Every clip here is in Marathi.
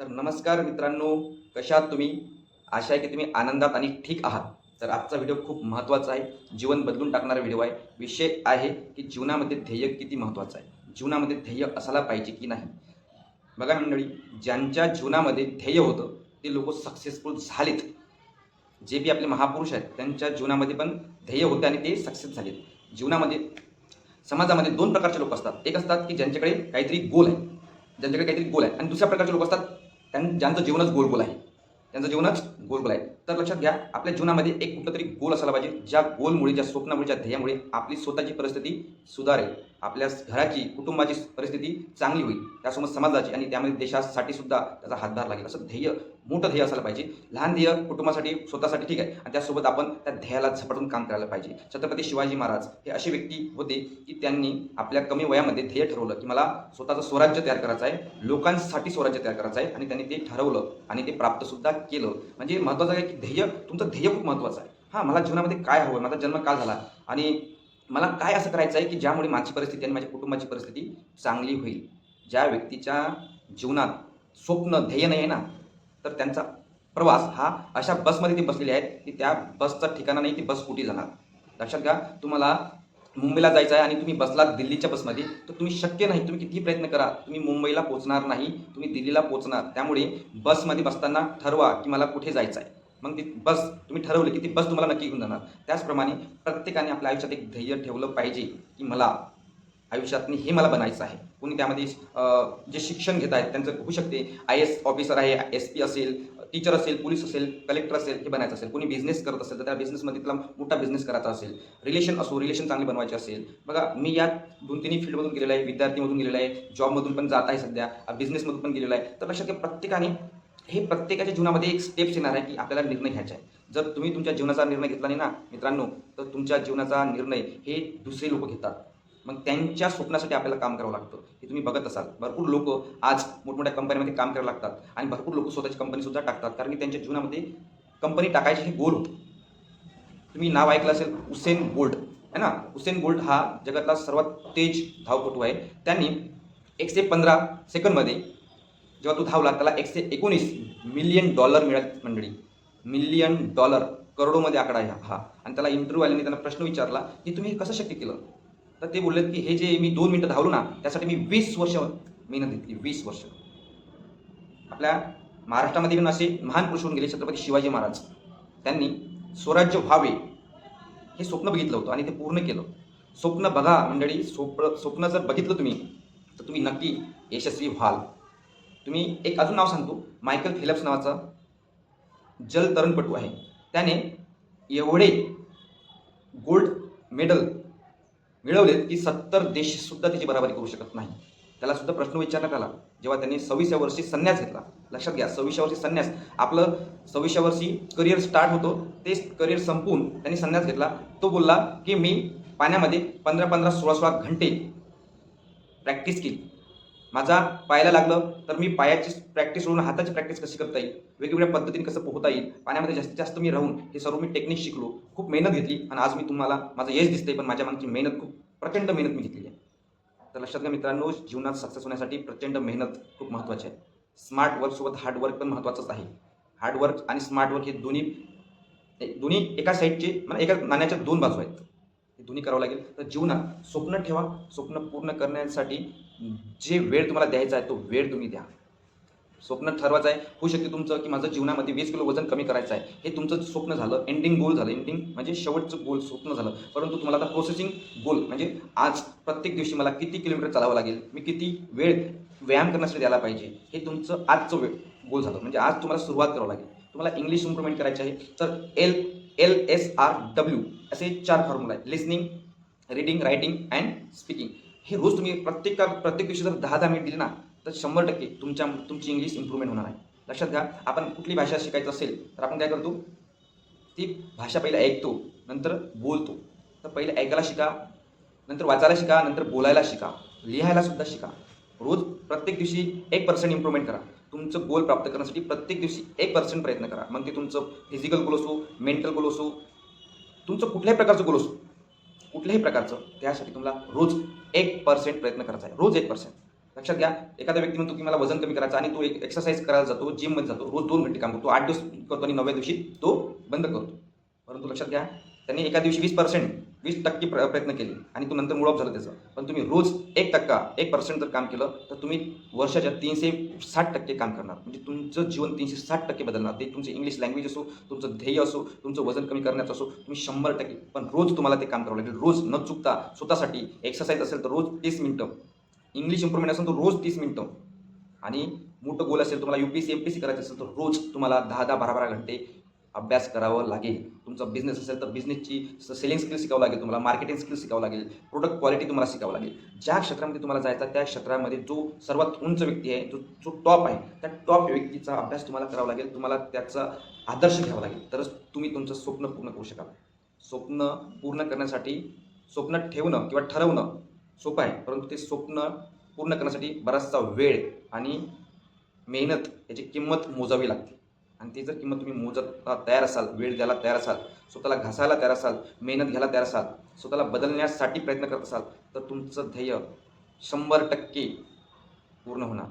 तर नमस्कार मित्रांनो कशा तुम्ही? आशा आहे की तुम्ही आनंदात आणि ठीक आहात. तर आजचा व्हिडिओ खूप महत्त्वाचा आहे. जीवन बदलून टाकणारा व्हिडिओ आहे. विषय आहे की जीवनामध्ये ध्येय किती महत्त्वाचं आहे. जीवनामध्ये ध्येय असायला पाहिजे की नाही? बघा मंडळी ज्यांच्या जीवनामध्ये ध्येय होतं ते लोक सक्सेसफुल झालेत. जे बी आपले महापुरुष आहेत त्यांच्या जीवनामध्ये पण ध्येय होते आणि ते सक्सेस झालेत. जीवनामध्ये समाजामध्ये दोन प्रकारचे लोक असतात. एक असतात की ज्यांच्याकडे काहीतरी गोल आहे. ज्यांच्याकडे काहीतरी गोल आहे. आणि दुसऱ्या प्रकारचे लोक असतात त्यां ज्यांचं जीवनच गोल गोल आहे. त्यांचं जीवनच गोल गोल आहे. तर लक्षात घ्या आपल्या जीवनामध्ये एक कुठलं तरी गोल असायला पाहिजे. ज्या गोलमुळे ज्या स्वप्नामुळे ज्या ध्येयामुळे आपली स्वतःची परिस्थिती सुधारेल. आपल्या घराची कुटुंबाची परिस्थिती चांगली होईल त्यासोबत समाजाची आणि त्यामध्ये देशासाठी सुद्धा त्याचा हातभार लागेल. असं ध्येय मोठं ध्येय असायला पाहिजे. लहान ध्येय कुटुंबासाठी स्वतःसाठी ठीक आहे. आणि त्यासोबत आपण त्या ध्येयाला झपाटून काम करायला पाहिजे. छत्रपती शिवाजी महाराज हे असे व्यक्ती होते की त्यांनी आपल्या कमी वयामध्ये ध्येय ठरवलं की मला स्वतःचं स्वराज्य तयार करायचं आहे लोकांसाठी स्वराज्य तयार करायचं आहे आणि त्यांनी ते ठरवलं आणि ते प्राप्तसुद्धा केलं. म्हणजे महत्त्वाचं आहे की ध्येय तुमचं ध्येय खूप महत्त्वाचं आहे. हां मला जीवनामध्ये काय हवं माझा जन्म का झाला. आणि मला काय असं करायचं आहे की ज्यामुळे माझी परिस्थिती आणि माझ्या कुटुंबाची परिस्थिती चांगली होईल? ज्या व्यक्तीच्या जीवनात स्वप्न ध्येय नाही आहे ना तर त्यांचा प्रवास हा अशा बसमध्ये ते बसलेले आहेत की त्या बसचं ठिकाणा नाही ती बस कुठे जाणार? लक्षात घ्या तुम्हाला मुंबईला जायचं आहे आणि तुम्ही बसलात दिल्लीच्या बसमध्ये तर तुम्ही शक्य नाही तुम्ही कितीही प्रयत्न करा तुम्ही मुंबईला पोचणार नाही तुम्ही दिल्लीला पोचणार. त्यामुळे बसमध्ये बसताना ठरवा की मला कुठे जायचं आहे. मग ती बस तुम्ही ठरवलं की ती बस तुम्हाला नक्की घेऊन जाणार. त्याचप्रमाणे प्रत्येकाने आपल्या आयुष्यात एक ध्येय ठेवलं पाहिजे की मला आयुष्यात हे मला बनायचं आहे. कोणी त्यामध्ये जे शिक्षण घेत आहेत त्यांचं होऊ शकते. आय एस ऑफिसर आहे एस पी असेल टीचर असेल पोलीस असेल कलेक्टर असेल हे बनायचं असेल. कोणी बिझनेस करत असेल तर त्या बिझनेसमध्ये तुला मोठा बिझनेस करायचा असेल. रिलेशन असो रिलेशन चांगली बनवायचे असेल. बघा मी या दोन तिन्ही फील्डमधून गेलेलो आहे विद्यार्थीमधून गेलेलो आहे जॉबमधून पण जात आहे सध्या बिझनेसमधून पण गेलेलो आहे. तर लक्षात घ्या प्रत्येकाने हे प्रत्येकाच्या जीवनामध्ये एक स्टेप्स येणार आहे की आपल्याला निर्णय घ्यायचा आहे. जर तुम्ही तुमच्या जीवनाचा निर्णय घेतला नाही ना मित्रांनो तर तुमच्या जीवनाचा निर्णय हे दुसरे लोक घेतात. मग त्यांच्या स्वप्नासाठी आपल्याला काम करावं लागतं. हे तुम्ही बघत असाल. भरपूर लोक आज मोठमोठ्या कंपनीमध्ये काम करायला लागतात आणि भरपूर लोक स्वतःची कंपनीसुद्धा टाकतात कारण की त्यांच्या जीवनामध्ये कंपनी टाकायचे हे गोल होतं. तुम्ही नाव ऐकलं असेल उसेन बोल्ट है ना? उसेन बोल्ट हा जगातला सर्वात तेज धावपटू आहे. त्यांनी एकशे पंधरा सेकंडमध्ये जेव्हा तो धावला त्याला एकशे एकोणीस मिलियन डॉलर मिळत मंडळी. मिलियन डॉलर करोडोमध्ये आकडा आहे हा. हा आणि त्याला इंटरव्ह्यू आल्याने त्यांना प्रश्न विचारला की तुम्ही हे कसं शक्य केलं? तर ते बोललेत की हे जे मी दोन मिनटं धावलो ना त्यासाठी मी वीस वर्ष मेहनत घेतली वीस वर्ष. आपल्या महाराष्ट्रामध्ये पण असे महान पुरुष होऊन गेले छत्रपती शिवाजी महाराज. त्यांनी स्वराज्य व्हावे हे स्वप्न बघितलं होतं आणि ते पूर्ण केलं. स्वप्न बघा मंडळी स्वप्न स्वप्न जर बघितलं तुम्ही तर तुम्ही नक्की यशस्वी व्हाल. तुम्ही एक अजून नाव सांगतो. मायकल फिलिप्स नावाचा जल तरणपटू आहे. त्याने एवढे गोल्ड मेडल मिळवलेत की सत्तर देशसुद्धा त्याची बराबरी करू शकत नाही. त्याला सुद्धा प्रश्न विचारण्यात आला. जेव्हा त्यांनी सव्वीसव्या वर्षी संन्यास घेतला. लक्षात घ्या सव्वीसव्या वर्षी संन्यास. आपलं सव्वीसव्या वर्षी करिअर स्टार्ट होतो. ते करिअर संपवून त्यांनी संन्यास घेतला. तो बोलला की मी पाण्यामध्ये पंधरा पंधरा सोळा सोळा घंटे प्रॅक्टिस केली. माझा पायाला लागलं तर मी पायाची प्रॅक्टिस सोडून हाताची प्रॅक्टिस कशी करता येईल? वेगवेगळ्या पद्धतीने कसं पोहता येईल? पाण्यामध्ये जास्तीत जास्त मी राहून हे सर्व मी टेक्निक शिकलो. खूप मेहनत घेतली आणि आज मी तुम्हाला माझं यश दिसतंय पण माझ्या मागची मेहनत खूप प्रचंड मेहनत मी घेतलेली आहे. तर लक्षात घ्या मित्रांनो जीवनात सक्सेस होण्यासाठी प्रचंड मेहनत खूप महत्त्वाची आहे. स्मार्ट वर्कसोबत हार्डवर्क पण महत्त्वाचंच आहे. हार्डवर्क आणि स्मार्ट वर्क हे दोन्ही दोन्ही एका साईडचे म्हणजे एका नाण्याच्या दोन बाजू आहेत. हे दोन्ही करावं लागेल. तर जीवनात स्वप्न ठेवा स्वप्न पूर्ण करण्यासाठी जे वेळ तुम्हाला द्यायचा आहे तो वेळ तुम्ही द्या. स्वप्न ठरवायचं आहे होऊ शकते तुमचं की माझं जीवनामध्ये वीस किलो वजन कमी करायचं आहे. हे तुमचं स्वप्न झालं एंडिंग गोल झालं. एंडिंग म्हणजे शेवटचं गोल स्वप्न झालं. परंतु तुम्हाला आता प्रोसेसिंग गोल म्हणजे आज प्रत्येक दिवशी मला किती किलोमीटर चालावं लागेल? मी किती वेळ व्यायाम करण्यासाठी द्यायला पाहिजे? हे तुमचं आजचं वेळ गोल झालं. म्हणजे आज तुम्हाला सुरुवात करावं लागेल. तुम्हाला इंग्लिश इम्प्रूव्हमेंट करायची आहे. तर L L S R W असे चार फॉर्म्युला आहेत. Listening reading writing and speaking हे रोज तुम्ही प्रत्येक प्रत्येक विषय जर दहा दहा मिनिट दिले ना तर शंभर टक्के तुमच्या तुमची इंग्लिश इम्प्रूव्हमेंट होणार आहे. लक्षात घ्या आपण कुठली भाषा शिकायचं असेल तर आपण काय करतो? ती भाषा पहिला ऐकतो नंतर बोलतो. तर पहिले ऐकायला शिका नंतर वाचायला शिका नंतर बोलायला शिका लिहायला सुद्धा शिका. रोज प्रत्येक दिवशी एक पर्सेंट इम्प्रूव्हमेंट करा. तुमचं गोल प्राप्त करण्यासाठी प्रत्येक दिवशी एक पर्सेंट प्रयत्न करा. मग ते तुमचं फिजिकल गोल असो मेंटल गोल असो तुमचं कुठल्याही प्रकारचं गोल असो कुठल्याही प्रकारचं त्यासाठी तुम्हाला रोज एक पर्सेंट प्रयत्न करायचा आहे. रोज एक पर्सेंट लक्षात घ्या एखादा व्यक्ती म्हणतो की मला वजन कमी करायचं आणि तो एक एक्सरसाइज करायला जातो जिममध्ये जातो रोज दोन घंटे काम करतो आठ दिवस करतो आणि नवव्या दिवशी तो बंद करतो. परंतु लक्षात घ्या त्यांनी एका दिवशी वीस पर्सेंट वीस टक्के प्र- प्रयत्न केले आणि तो नंतर मुळप झालं त्याचं. पण तुम्ही रोज एक टक्का एक पर्सेंट जर काम केलं तर तुम्ही वर्षाच्या तीनशे साठ टक्के काम करणार. म्हणजे तुमचं जीवन तीनशे साठ टक्के बदलणार. ते तुमचं इंग्लिश लँग्वेज असो तुमचं ध्येय असो तुमचं वजन कमी करण्याचं असो तुम्ही शंभर टक्के. पण रोज तुम्हाला ते काम करावं लागेल. रोज न चुकता स्वतःसाठी एक्सरसाइज असेल तर रोज तीस मिनटं. इंग्लिश इम्प्रूव्हमेंट असेल तर रोज तीस मिनटं. आणि मोठं गोल असेल तुम्हाला U P C M P C करायचं असेल तर रोज तुम्हाला दहा दहा बारा बारा घंटे अभ्यास करावं लागेल. तुमचा बिझनेस असेल तर बिझनेसची सेलिंग स्किल शिकावं लागेल तुम्हाला मार्केटिंग स्किल शिकावं लागेल प्रोडक्ट क्वालिटी तुम्हाला शिकावं लागेल. ज्या क्षेत्रामध्ये तुम्हाला जायचा त्या क्षेत्रामध्ये जो सर्वात उंच व्यक्ती आहे जो जो टॉप आहे त्या टॉप व्यक्तीचा अभ्यास तुम्हाला करावा लागेल. तुम्हाला त्याचा आदर्श घ्यावा लागेल. तरच तुम्ही तुमचं स्वप्न पूर्ण करू शकाल. स्वप्न पूर्ण करण्यासाठी स्वप्न ठेवणं किंवा ठरवणं सोपं आहे परंतु ते स्वप्न पूर्ण करण्यासाठी बराचसा वेळ आणि मेहनत याची किंमत मोजावी लागते. आणि ती जर किंमत तुम्ही मोजता तयार असाल वेळ द्यायला तयार असाल स्वतःला घासायला तयार असाल मेहनत घ्यायला तयार असाल स्वतःला बदलण्यासाठी प्रयत्न करत असाल तर तुमचं ध्येय शंभर टक्के पूर्ण होणार.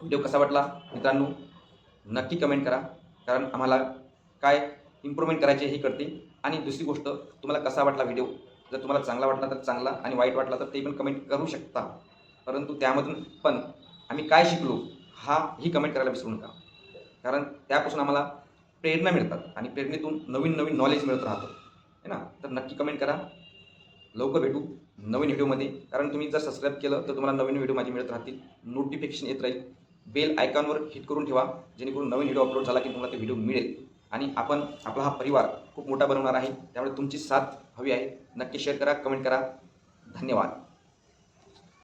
व्हिडिओ कसा वाटला? मित्रांनो नक्की कमेंट करा. कारण आम्हाला काय इम्प्रूव्हमेंट करायचे हे कळते आणि दुसरी गोष्ट तुम्हाला कसा वाटला व्हिडिओ जर तुम्हाला चांगला वाटला तर चांगला आणि वाईट वाटला तर ते पण कमेंट करू शकता. परंतु त्यामधून पण आम्ही काय शिकलो हा ही कमेंट करायला विसरू नका. कारण त्यापासून आम्हाला प्रेरणा मिळतात आणि प्रेरणेतून नवीन नवीन नॉलेज मिळत राहतं. है ना? तर नक्की कमेंट करा. लवकर भेटू नवीन व्हिडिओमध्ये कारण तुम्ही जर सबस्क्राईब केलं तर तुम्हाला नवीन व्हिडिओ माझी मिळत राहतील. नोटिफिकेशन येत राहील. बेल आयकॉनवर हिट करून ठेवा जेणेकरून नवीन व्हिडिओ अपलोड झाला की तुम्हाला ते व्हिडिओ मिळेल. आणि आपण आपला हा परिवार खूप मोठा बनवणार आहे. त्यामुळे तुमची साथ हवी आहे. नक्की शेअर करा कमेंट करा. धन्यवाद.